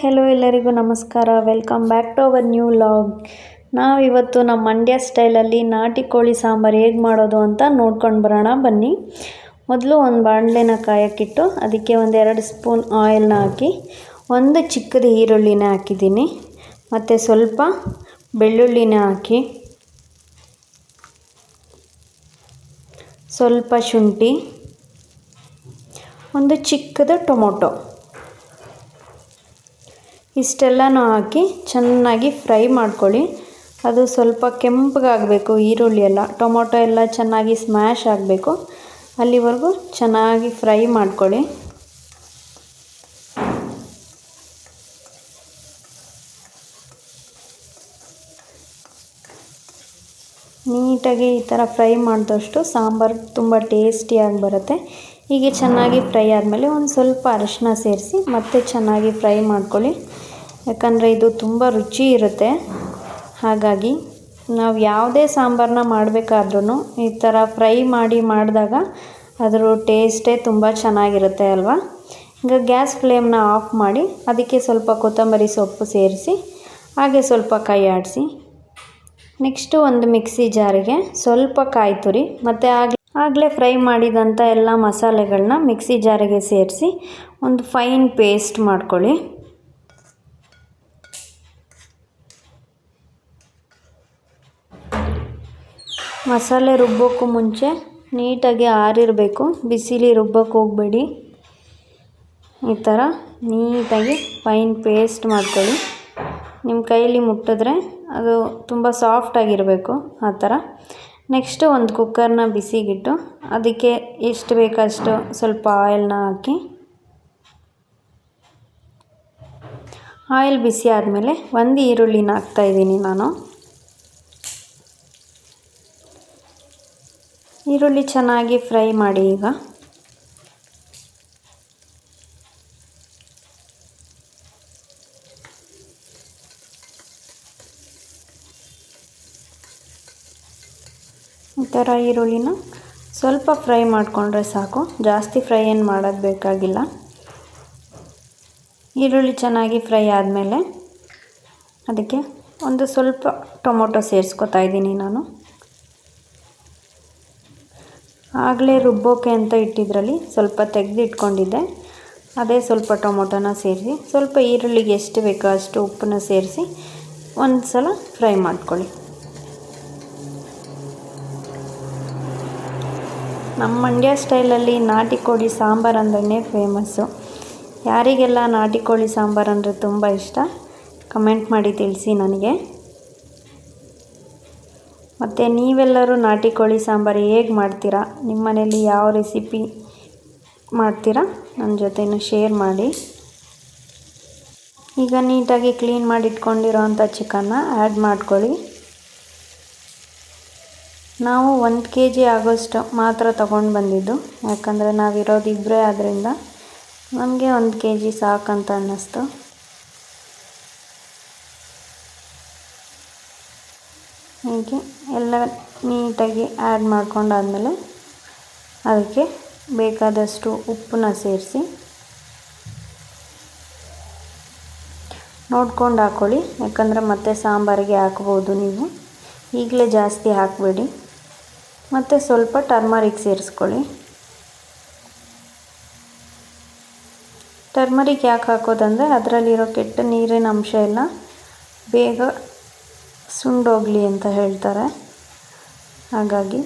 Hello ಎಲ್ಲರಿಗೂ ನಮಸ್ಕಾರ. Welcome back to our new vlog ನಾವಿವತ್ತು ನಮ್ಮ ಮಂಡ್ಯ ಸ್ಟೈಲಲ್ಲಿ ನಾಟಿ ಕೋಳಿ ಸಾಂಬಾರು ಹೇಗೆ ಮಾಡೋದು ಅಂತ ನೋಡ್ಕೊಂಡು ಬರೋಣ. ಬನ್ನಿ. ಮೊದಲು ಒಂದು ಬಾಣಲೆನ ಕಾಯಕ್ಕಿಟ್ಟು ಅದಕ್ಕೆ ಒಂದೆರಡು ಸ್ಪೂನ್ ಆಯಿಲ್ನ ಹಾಕಿ, ಒಂದು ಚಿಕ್ಕದು ಈರುಳ್ಳಿನ ಹಾಕಿದ್ದೀನಿ. ಮತ್ತು ಸ್ವಲ್ಪ ಬೆಳ್ಳುಳ್ಳಿನ ಹಾಕಿ, ಸ್ವಲ್ಪ ಶುಂಠಿ, ಒಂದು ಚಿಕ್ಕದು ಟೊಮೊಟೊ. ಇಷ್ಟೆಲ್ಲನೂ ಹಾಕಿ ಚೆನ್ನಾಗಿ ಫ್ರೈ ಮಾಡ್ಕೊಳ್ಳಿ. ಅದು ಸ್ವಲ್ಪ ಕೆಂಪಗಾಗಬೇಕು, ಈರುಳ್ಳಿ ಎಲ್ಲ. ಟೊಮೊಟೊ ಎಲ್ಲ ಚೆನ್ನಾಗಿ ಸ್ಮ್ಯಾಶ್ ಆಗಬೇಕು. ಅಲ್ಲಿವರೆಗೂ ಚೆನ್ನಾಗಿ ಫ್ರೈ ಮಾಡ್ಕೊಳ್ಳಿ. ನೀಟಾಗಿ ಈ ಥರ ಫ್ರೈ ಮಾಡಿದಷ್ಟು ಸಾಂಬಾರು ತುಂಬ ಟೇಸ್ಟಿಯಾಗಿ ಬರುತ್ತೆ. ಹೀಗೆ ಚೆನ್ನಾಗಿ ಫ್ರೈ ಆದಮೇಲೆ ಒಂದು ಸ್ವಲ್ಪ ಅರಿಶಿನ ಸೇರಿಸಿ ಮತ್ತೆ ಚೆನ್ನಾಗಿ ಫ್ರೈ ಮಾಡ್ಕೊಳ್ಳಿ. ಯಾಕಂದರೆ ಇದು ತುಂಬ ರುಚಿ ಇರುತ್ತೆ. ಹಾಗಾಗಿ ನಾವು ಯಾವುದೇ ಸಾಂಬಾರನ್ನ ಮಾಡಬೇಕಾದ್ರೂ ಈ ಥರ ಫ್ರೈ ಮಾಡಿ ಮಾಡಿದಾಗ ಅದರ ಟೇಸ್ಟೇ ತುಂಬ ಚೆನ್ನಾಗಿರುತ್ತೆ ಅಲ್ವಾ? ಈಗ ಗ್ಯಾಸ್ ಫ್ಲೇಮ್ನ ಆಫ್ ಮಾಡಿ ಅದಕ್ಕೆ ಸ್ವಲ್ಪ ಕೊತ್ತಂಬರಿ ಸೊಪ್ಪು ಸೇರಿಸಿ, ಹಾಗೆ ಸ್ವಲ್ಪ ಕೈ ಆಡಿಸಿ. ನೆಕ್ಸ್ಟು ಒಂದು ಮಿಕ್ಸಿ ಜಾರಿಗೆ ಸ್ವಲ್ಪ ಕಾಯಿ ತುರಿ, ಮತ್ತು ಆಗ ಆಗಲೇ ಫ್ರೈ ಮಾಡಿದಂಥ ಎಲ್ಲ ಮಸಾಲೆಗಳನ್ನ ಮಿಕ್ಸಿ ಜಾರಿಗೆ ಸೇರಿಸಿ ಒಂದು ಫೈನ್ ಪೇಸ್ಟ್ ಮಾಡ್ಕೊಳ್ಳಿ. ಮಸಾಲೆ ರುಬ್ಬೋಕ್ಕೂ ಮುಂಚೆ ನೀಟಾಗಿ ಆರಿರಬೇಕು. ಬಿಸಿಲಿ ರುಬ್ಬಕ್ಕೆ ಹೋಗಬೇಡಿ. ಈ ಥರ ನೀಟಾಗಿ ಫೈನ್ ಪೇಸ್ಟ್ ಮಾಡ್ಕೊಳ್ಳಿ. ನಿಮ್ಮ ಕೈಯಲ್ಲಿ ಮುಟ್ಟಿದ್ರೆ ಅದು ತುಂಬ ಸಾಫ್ಟಾಗಿರಬೇಕು ಆ ಥರ. ನೆಕ್ಸ್ಟು ಒಂದು ಕುಕ್ಕರ್ನ ಬಿಸಿಗಿಟ್ಟು ಅದಕ್ಕೆ ಎಷ್ಟು ಬೇಕಷ್ಟು ಸ್ವಲ್ಪ ಆಯಿಲ್ನ ಹಾಕಿ. ಆಯಿಲ್ ಬಿಸಿ ಆದಮೇಲೆ ಒಂದು ಈರುಳ್ಳಿನ ಹಾಕ್ತಾಯಿದ್ದೀನಿ ನಾನು. ಈರುಳ್ಳಿ ಚೆನ್ನಾಗಿ ಫ್ರೈ ಮಾಡಿ ಈಗ. ಈ ಥರ ಈರುಳ್ಳಿನ ಸ್ವಲ್ಪ ಫ್ರೈ ಮಾಡಿಕೊಂಡ್ರೆ ಸಾಕು. ಜಾಸ್ತಿ ಫ್ರೈ ಏನು ಮಾಡೋದು ಬೇಕಾಗಿಲ್ಲ. ಈರುಳ್ಳಿ ಚೆನ್ನಾಗಿ ಫ್ರೈ ಆದಮೇಲೆ ಅದಕ್ಕೆ ಒಂದು ಸ್ವಲ್ಪ ಟೊಮೊಟೊ ಸೇರಿಸ್ಕೊತಾ ಇದ್ದೀನಿ ನಾನು. ಆಗಲೇ ರುಬ್ಬೋಕೆ ಅಂತ ಇಟ್ಟಿದ್ರಲ್ಲಿ ಸ್ವಲ್ಪ ತೆಗೆದು ಇಟ್ಕೊಂಡಿದ್ದೆ ಅದೇ ಸ್ವಲ್ಪ ಟೊಮೊಟೊನ ಸೇರಿಸಿ, ಸ್ವಲ್ಪ ಈರುಳ್ಳಿಗೆ ಎಷ್ಟು ಬೇಕೋ ಅಷ್ಟು ಉಪ್ಪನ್ನು ಸೇರಿಸಿ ಒಂದು ಸಲ ಫ್ರೈ ಮಾಡ್ಕೊಳ್ಳಿ. ನಮ್ಮ ಮಂಡ್ಯ ಸ್ಟೈಲಲ್ಲಿ ನಾಟಿ ಕೋಳಿ ಸಾಂಬಾರು ಅಂದ್ರೆ ಫೇಮಸ್ಸು. ಯಾರಿಗೆಲ್ಲ ನಾಟಿ ಕೋಳಿ ಸಾಂಬಾರು ಅಂದರೆ ತುಂಬ ಇಷ್ಟ, ಕಮೆಂಟ್ ಮಾಡಿ ತಿಳಿಸಿ ನನಗೆ. ಮತ್ತು ನೀವೆಲ್ಲರೂ ನಾಟಿ ಕೋಳಿ ಸಾಂಬಾರು ಹೇಗೆ ಮಾಡ್ತೀರಾ? ನಿಮ್ಮ ಮನೇಲಿ ಯಾವ ರೆಸಿಪಿ ಮಾಡ್ತೀರಾ? ನನ್ನ ಜೊತೆನೂ ಶೇರ್ ಮಾಡಿ. ಈಗ ನೀಟಾಗಿ ಕ್ಲೀನ್ ಮಾಡಿ ಇಟ್ಕೊಂಡಿರೋವಂಥ ಚಿಕನ್ನ ಆ್ಯಡ್ ಮಾಡ್ಕೊಳ್ಳಿ. ನಾವು ಒಂದು ಕೆ ಜಿ ಆಗೋಷ್ಟು ಮಾತ್ರ ತೊಗೊಂಡು ಬಂದಿದ್ದು. ಯಾಕಂದರೆ ನಾವಿರೋದು ಇಬ್ಬರೇ ಆದ್ದರಿಂದ ನಮಗೆ ಒಂದು ಕೆ ಜಿ ಸಾಕಂತ ಅನ್ನಿಸ್ತು. ಹೀಗೆ ಎಲ್ಲ ನೀಟಾಗಿ ಆ್ಯಡ್ ಮಾಡ್ಕೊಂಡಾದಮೇಲೆ ಅದಕ್ಕೆ ಬೇಕಾದಷ್ಟು ಉಪ್ಪನ್ನ ಸೇರಿಸಿ ನೋಡ್ಕೊಂಡು ಹಾಕ್ಕೊಳ್ಳಿ ಯಾಕಂದರೆ ಮತ್ತೆ ಸಾಂಬಾರಿಗೆ ಹಾಕ್ಬೋದು ನೀವು. ಈಗಲೇ ಜಾಸ್ತಿ ಹಾಕಬೇಡಿ. ಮತ್ತು ಸ್ವಲ್ಪ ಟರ್ಮರಿಕ್ ಸೇರಿಸ್ಕೊಳ್ಳಿ. ಟರ್ಮರಿಕ್ ಯಾಕೆ ಹಾಕೋದಂದರೆ ಅದರಲ್ಲಿರೋ ಕೆಟ್ಟ ನೀರಿನ ಅಂಶ ಎಲ್ಲ ಬೇಗ ಸುಂಡೋಗಲಿ ಅಂತ ಹೇಳ್ತಾರೆ. ಹಾಗಾಗಿ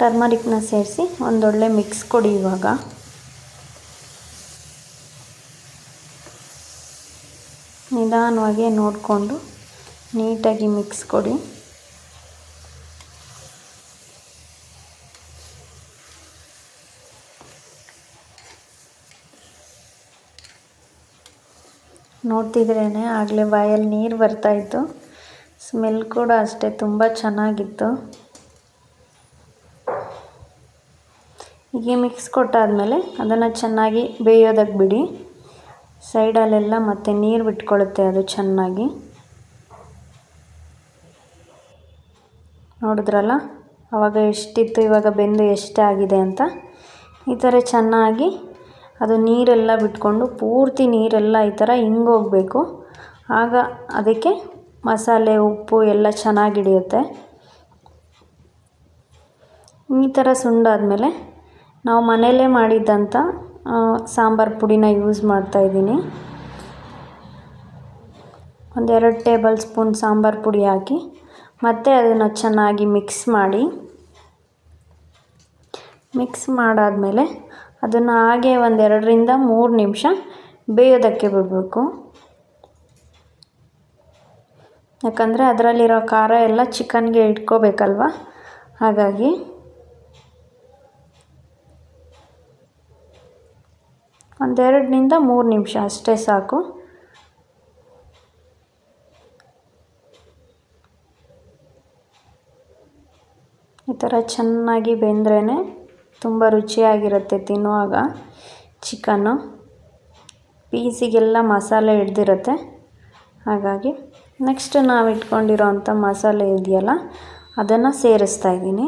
ಟರ್ಮರಿಕ್ನ ಸೇರಿಸಿ ಒಂದೊಳ್ಳೆ ಮಿಕ್ಸ್ ಕೊಡಿ ಇವಾಗ. ನಿಧಾನವಾಗಿ ನೋಡಿಕೊಂಡು ನೀಟಾಗಿ ಮಿಕ್ಸ್ ಕೊಡಿ. ನೋಡ್ತಿದ್ರೇ ಆಗಲೇ ಬಾಯಲ್ಲಿ ನೀರು ಬರ್ತಾಯಿತ್ತು ಸ್ಮೆಲ್ ಕೂಡ ಅಷ್ಟೇ ತುಂಬ ಚೆನ್ನಾಗಿತ್ತು. ಹೀಗೆ ಮಿಕ್ಸ್ ಕೊಟ್ಟಾದಮೇಲೆ ಅದನ್ನು ಚೆನ್ನಾಗಿ ಬೇಯೋದಕ್ಕೆ ಬಿಡಿ. ಸೈಡಲ್ಲೆಲ್ಲ ಮತ್ತೆ ನೀರು ಬಿಟ್ಕೊಳ್ಳುತ್ತೆ ಅದು ಚೆನ್ನಾಗಿ. ನೋಡಿದ್ರಲ್ಲ? ಆವಾಗ ಎಷ್ಟಿತ್ತು, ಇವಾಗ ಬೆಂದು ಎಷ್ಟಾಗಿದೆ ಅಂತ. ಈ ಥರ ಚೆನ್ನಾಗಿ ಅದು ನೀರೆಲ್ಲ ಬಿಟ್ಕೊಂಡು ಪೂರ್ತಿ ನೀರೆಲ್ಲ ಈ ಥರ ಹಿಂಗೋಗ್ಬೇಕು ಆಗ ಅದಕ್ಕೆ ಮಸಾಲೆ, ಉಪ್ಪು ಎಲ್ಲ ಚೆನ್ನಾಗಿ ಹಿಡಿಯುತ್ತೆ. ಈ ಥರ ಸುಂಡಾದಮೇಲೆ ನಾವು ಮನೆಯಲ್ಲೇ ಮಾಡಿದ್ದಂಥ ಸಾಂಬಾರು ಪುಡಿನ ಯೂಸ್ ಮಾಡ್ತಾಯಿದ್ದೀನಿ ಒಂದೆರಡು ಟೇಬಲ್ ಸ್ಪೂನ್ ಸಾಂಬಾರು ಪುಡಿ ಹಾಕಿ, ಮತ್ತು ಅದನ್ನು ಚೆನ್ನಾಗಿ ಮಿಕ್ಸ್ ಮಾಡಿ, ಮಿಕ್ಸ್ ಮಾಡಾದಮೇಲೆ ಅದನ್ನು ಹಾಗೆ ಒಂದೆರಡರಿಂದ ಮೂರು ನಿಮಿಷ ಬೇಯೋದಕ್ಕೆ ಬಿಡಬೇಕು. ಯಾಕಂದರೆ ಅದರಲ್ಲಿರೋ ಖಾರ ಎಲ್ಲ ಚಿಕನ್ಗೆ ಇಟ್ಕೋಬೇಕಲ್ವ? ಹಾಗಾಗಿ ಒಂದೆರಡರಿಂದ ಮೂರು ನಿಮಿಷ ಅಷ್ಟೇ ಸಾಕು. ಈ ಥರ ಚೆನ್ನಾಗಿ ಬೆಂದ್ರೇ ತುಂಬ ರುಚಿಯಾಗಿರುತ್ತೆ ತಿನ್ನುವಾಗ. ಚಿಕನ್ನು ಪೀಸಿಗೆಲ್ಲ ಮಸಾಲೆ ಹಿಡ್ದಿರುತ್ತೆ. ಹಾಗಾಗಿ ನೆಕ್ಸ್ಟ್ ನಾವು ಇಟ್ಕೊಂಡಿರೋ ಅಂಥ ಮಸಾಲೆ ಇದೆಯಲ್ಲ, ಅದನ್ನು ಸೇರಿಸ್ತಾ ಇದ್ದೀನಿ.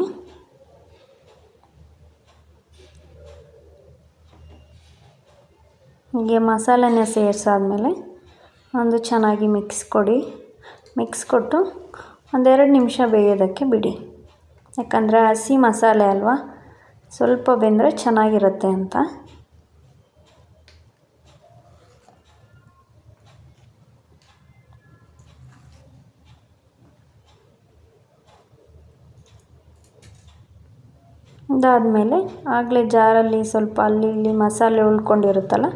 ಹೀಗೆ ಮಸಾಲೆನ ಸೇರಿಸಾದ್ಮೇಲೆ ಒಂದು ಚೆನ್ನಾಗಿ ಮಿಕ್ಸ್ ಕೊಡಿ. ಮಿಕ್ಸ್ ಕೊಟ್ಟು ಒಂದೆರಡು ನಿಮಿಷ ಬೇಯೋದಕ್ಕೆ ಬಿಡಿ. ಯಾಕಂದರೆ ಹಸಿ ಮಸಾಲೆ ಅಲ್ವಾ? ಸ್ವಲ್ಪ ಬೆಂದರೆ ಚೆನ್ನಾಗಿರುತ್ತೆ ಅಂತ. ಅದಾದಮೇಲೆ ಆಗಲೇ ಜಾರಲ್ಲಿ ಸ್ವಲ್ಪ ಅಲ್ಲಿ ಇಲ್ಲಿ ಮಸಾಲೆ ಉಳ್ಕೊಂಡಿರುತ್ತಲ್ಲ,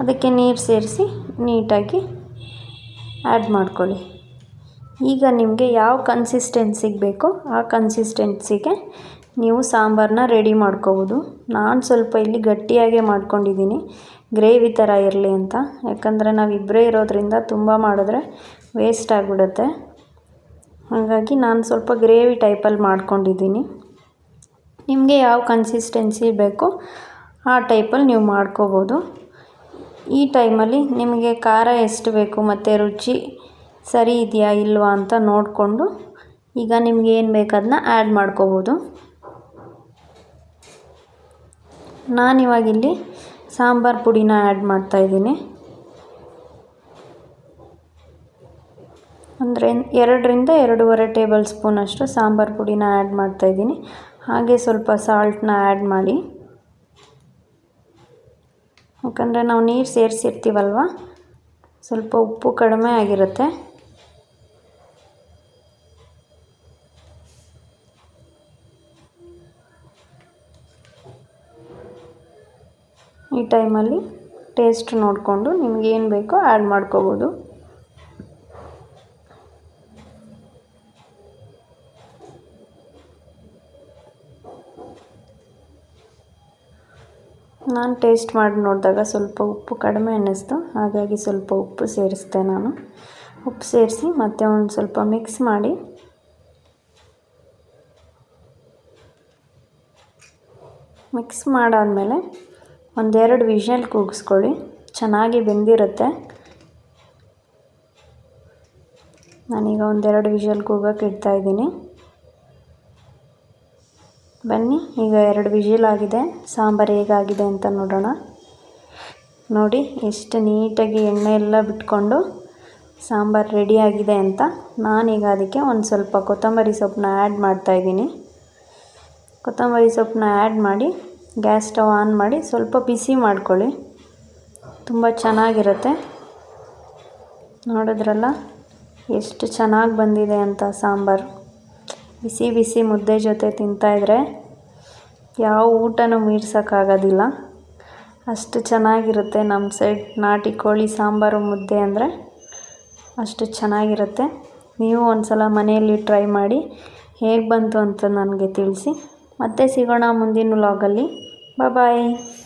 ಅದಕ್ಕೆ ನೀರು ಸೇರಿಸಿ ನೀಟಾಗಿ ಆ್ಯಡ್ ಮಾಡ್ಕೊಳ್ಳಿ. ಈಗ ನಿಮಗೆ ಯಾವ ಕನ್ಸಿಸ್ಟೆನ್ಸಿಗೆ ಬೇಕೋ ಆ ಕನ್ಸಿಸ್ಟೆನ್ಸಿಗೆ ನೀವು ಸಾಂಬಾರನ್ನ ರೆಡಿ ಮಾಡ್ಕೋಬೋದು. ನಾನು ಸ್ವಲ್ಪ ಇಲ್ಲಿ ಗಟ್ಟಿಯಾಗೇ ಮಾಡ್ಕೊಂಡಿದ್ದೀನಿ. ಗ್ರೇವಿ ಥರ ಇರಲಿ ಅಂತ. ಯಾಕಂದರೆ ನಾವು ಇಬ್ಬರೇ ಇರೋದರಿಂದ ತುಂಬ ಮಾಡಿದ್ರೆ ವೇಸ್ಟ್ ಆಗಿಬಿಡುತ್ತೆ. ಹಾಗಾಗಿ ನಾನು ಸ್ವಲ್ಪ ಗ್ರೇವಿ ಟೈಪಲ್ಲಿ ಮಾಡ್ಕೊಂಡಿದ್ದೀನಿ. ನಿಮಗೆ ಯಾವ ಕನ್ಸಿಸ್ಟೆನ್ಸಿ ಬೇಕೋ ಆ ಟೈಪಲ್ಲಿ ನೀವು ಮಾಡ್ಕೋಬೋದು. ಈ ಟೈಮಲ್ಲಿ ನಿಮಗೆ ಖಾರ ಎಷ್ಟು ಬೇಕು ಮತ್ತು ರುಚಿ ಸರಿ ಇದೆಯಾ ಇಲ್ವಾ ಅಂತ ನೋಡಿಕೊಂಡು ಈಗ ನಿಮಗೆ ಏನು ಬೇಕು ಅದನ್ನ ಆ್ಯಡ್ ಮಾಡ್ಕೋಬೋದು. ನಾನಿವಾಗಿಲ್ಲಿ ಸಾಂಬಾರು ಪುಡಿನ ಆ್ಯಡ್ ಮಾಡ್ತಾಯಿದ್ದೀನಿ ಅಂದರೆ ಎರಡರಿಂದ ಎರಡೂವರೆ ಟೇಬಲ್ ಸ್ಪೂನಷ್ಟು ಸಾಂಬಾರು ಪುಡಿನ ಆ್ಯಡ್ ಮಾಡ್ತಾಯಿದ್ದೀನಿ ಹಾಗೆ ಸ್ವಲ್ಪ ಸಾಲ್ಟನ್ನ ಆ್ಯಡ್ ಮಾಡಿ. ಯಾಕಂದರೆ ನಾವು ನೀರು ಸೇರಿಸಿರ್ತೀವಲ್ವ? ಸ್ವಲ್ಪ ಉಪ್ಪು ಕಡಿಮೆ ಆಗಿರುತ್ತೆ. ಈ ಟೈಮಲ್ಲಿ ಟೇಸ್ಟ್ ನೋಡಿಕೊಂಡು ಏನು ಬೇಕೋ ಆ್ಯಡ್ ಮಾಡ್ಕೋಬೋದು. ನಾನು ಟೇಸ್ಟ್ ಮಾಡಿ ನೋಡಿದಾಗ ಸ್ವಲ್ಪ ಉಪ್ಪು ಕಡಿಮೆ ಅನ್ನಿಸ್ತು. ಹಾಗಾಗಿ ಸ್ವಲ್ಪ ಉಪ್ಪು ಸೇರಿಸ್ದೆ ನಾನು. ಉಪ್ಪು ಸೇರಿಸಿ ಮತ್ತೆ ಒಂದು ಸ್ವಲ್ಪ ಮಿಕ್ಸ್ ಮಾಡಿ. ಮಿಕ್ಸ್ ಮಾಡಾದಮೇಲೆ ಒಂದೆರಡು ವಿಷಲ್ ಕೂಗಿಸ್ಕೊಳ್ಳಿ. ಚೆನ್ನಾಗಿ ಬೆಂದಿರುತ್ತೆ. ನಾನೀಗ ಒಂದೆರಡು ವಿಷಲ್ ಕೂಗಕ್ಕೆ ಇಡ್ತಾಯಿದ್ದೀನಿ ಬನ್ನಿ, ಈಗ ಎರಡು ವಿಷಲ್ ಆಗಿದೆ. ಸಾಂಬಾರು ಹೇಗಾಗಿದೆ ಅಂತ ನೋಡೋಣ. ನೋಡಿ, ಎಷ್ಟು ನೀಟಾಗಿ ಎಣ್ಣೆ ಎಲ್ಲ ಬಿಟ್ಕೊಂಡು ಸಾಂಬಾರು ರೆಡಿಯಾಗಿದೆ ಅಂತ ನಾನೀಗ ಅದಕ್ಕೆ ಒಂದು ಸ್ವಲ್ಪ ಕೊತ್ತಂಬರಿ ಸೊಪ್ಪನ್ನ ಆ್ಯಡ್ ಮಾಡ್ತಾಯಿದ್ದೀನಿ ಕೊತ್ತಂಬರಿ ಸೊಪ್ಪನ್ನ ಆ್ಯಡ್ ಮಾಡಿ ಗ್ಯಾಸ್ ಸ್ಟವ್ ಆನ್ ಮಾಡಿ ಸ್ವಲ್ಪ ಬಿಸಿ ಮಾಡ್ಕೊಳ್ಳಿ. ತುಂಬ ಚೆನ್ನಾಗಿರುತ್ತೆ. ನೋಡಿದ್ರಲ್ಲ? ಎಷ್ಟು ಚೆನ್ನಾಗಿ ಬಂದಿದೆ ಅಂತ ಸಾಂಬಾರು. ಬಿಸಿ ಬಿಸಿ ಮುದ್ದೆ ಜೊತೆ ತಿಂತಾಯಿದ್ರೆ ಯಾವ ಊಟನೂ ಮೀರ್ಸೋಕ್ಕಾಗೋದಿಲ್ಲ. ಅಷ್ಟು ಚೆನ್ನಾಗಿರುತ್ತೆ ನಮ್ಮ ಸೈಡ್ ನಾಟಿ ಕೋಳಿ ಸಾಂಬಾರು ಮುದ್ದೆ ಅಂದರೆ. ಅಷ್ಟು ಚೆನ್ನಾಗಿರುತ್ತೆ. ನೀವು ಒಂದು ಸಲ ಮನೆಯಲ್ಲಿ ಟ್ರೈ ಮಾಡಿ ಹೇಗೆ ಬಂತು ಅಂತ ನನಗೆ ತಿಳಿಸಿ. ಮತ್ತೆ ಸಿಗೋಣ ಮುಂದಿನ ವ್ಲಾಗಲ್ಲಿ Bye bye.